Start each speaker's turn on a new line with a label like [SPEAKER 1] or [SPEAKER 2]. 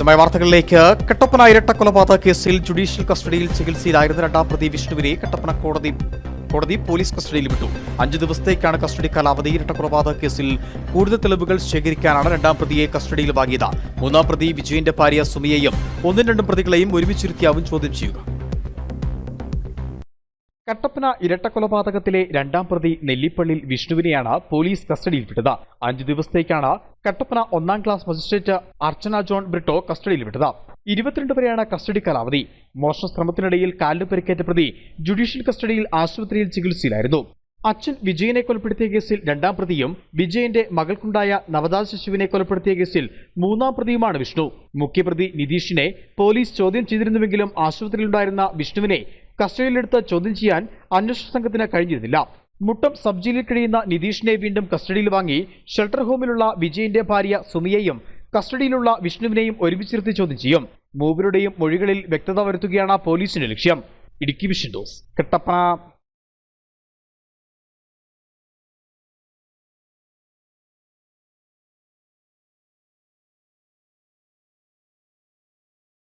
[SPEAKER 1] വിശദമായ വാർത്തകളിലേക്ക്. കട്ടപ്പന ഇരട്ട കൊലപാതക കേസിൽ ജുഡീഷ്യൽ കസ്റ്റഡിയിൽ ചികിത്സയിലായിരുന്ന രണ്ടാം പ്രതി വിഷ്ണുവിനെ കട്ടപ്പന കോടതി കോടതി പോലീസ് കസ്റ്റഡിയിൽ വിട്ടു. അഞ്ചു ദിവസത്തേക്കാണ് കസ്റ്റഡി കാലാവധി ഇരട്ട കൊലപാതക കേസിൽ കൂടുതൽ തെളിവുകൾ ശേഖരിക്കാനാണ് രണ്ടാം പ്രതിയെ കസ്റ്റഡിയിൽ വാങ്ങിയത്. മൂന്നാം പ്രതി വിജയന്റെ ഭാര്യ സുമിയെയും ഒന്നും രണ്ടും പ്രതികളെയും ഒരുമിച്ചിരുത്തിയാവും ചോദ്യം ചെയ്യുക. കട്ടപ്പന ഇരട്ടക്കൊലപാതകത്തിലെ രണ്ടാം പ്രതി നെല്ലിപ്പള്ളിൽ വിഷ്ണുവിനെയാണ് പോലീസ് കസ്റ്റഡിയിൽ വിട്ടത് അഞ്ചു ദിവസത്തേക്കാണ് കട്ടപ്പന ഒന്നാം ക്ലാസ് മജിസ്ട്രേറ്റ് അർച്ചന ജോൺ ബ്രിട്ടോ കസ്റ്റഡിയിൽ വിട്ടത് ഇരുപത്തിരണ്ട് വരെയാണ് കസ്റ്റഡി കാലാവധി. മോഷണ ശ്രമത്തിനിടയിൽ കാലിന് പരിക്കേറ്റ പ്രതി ജുഡീഷ്യൽ കസ്റ്റഡിയിൽ ആശുപത്രിയിൽ ചികിത്സയിലായിരുന്നു. അച്ഛൻ വിജയനെ കൊലപ്പെടുത്തിയ കേസിൽ രണ്ടാം പ്രതിയും വിജയന്റെ മകൾക്കുണ്ടായ നവജാത ശിശുവിനെ കൊലപ്പെടുത്തിയ കേസിൽ മൂന്നാം പ്രതിയുമാണ് വിഷ്ണു. മുഖ്യപ്രതി നിതീഷിനെ പോലീസ് ചോദ്യം ചെയ്തിരുന്നുവെങ്കിലും ആശുപത്രിയിലുണ്ടായിരുന്ന വിഷ്ണുവിനെ കസ്റ്റഡിയിലെടുത്ത് ചോദ്യം ചെയ്യാൻ അന്വേഷണ സംഘത്തിന് കഴിഞ്ഞിരുന്നില്ല. മുട്ടം സബ് ജയിലിൽ കഴിയുന്ന നിതീഷിനെ വീണ്ടും കസ്റ്റഡിയിൽ വാങ്ങി ഷെൽട്ടർ ഹോമിലുള്ള വിജയന്റെ ഭാര്യ സുമിയെയും കസ്റ്റഡിയിലുള്ള വിഷ്ണുവിനെയും ഒരുമിച്ചിരുത്തി ചോദ്യം ചെയ്യും. മൂവരുടെയും മൊഴികളിൽ വ്യക്തത വരുത്തുകയാണ് പോലീസിന്റെ ലക്ഷ്യം. Idukki vision dose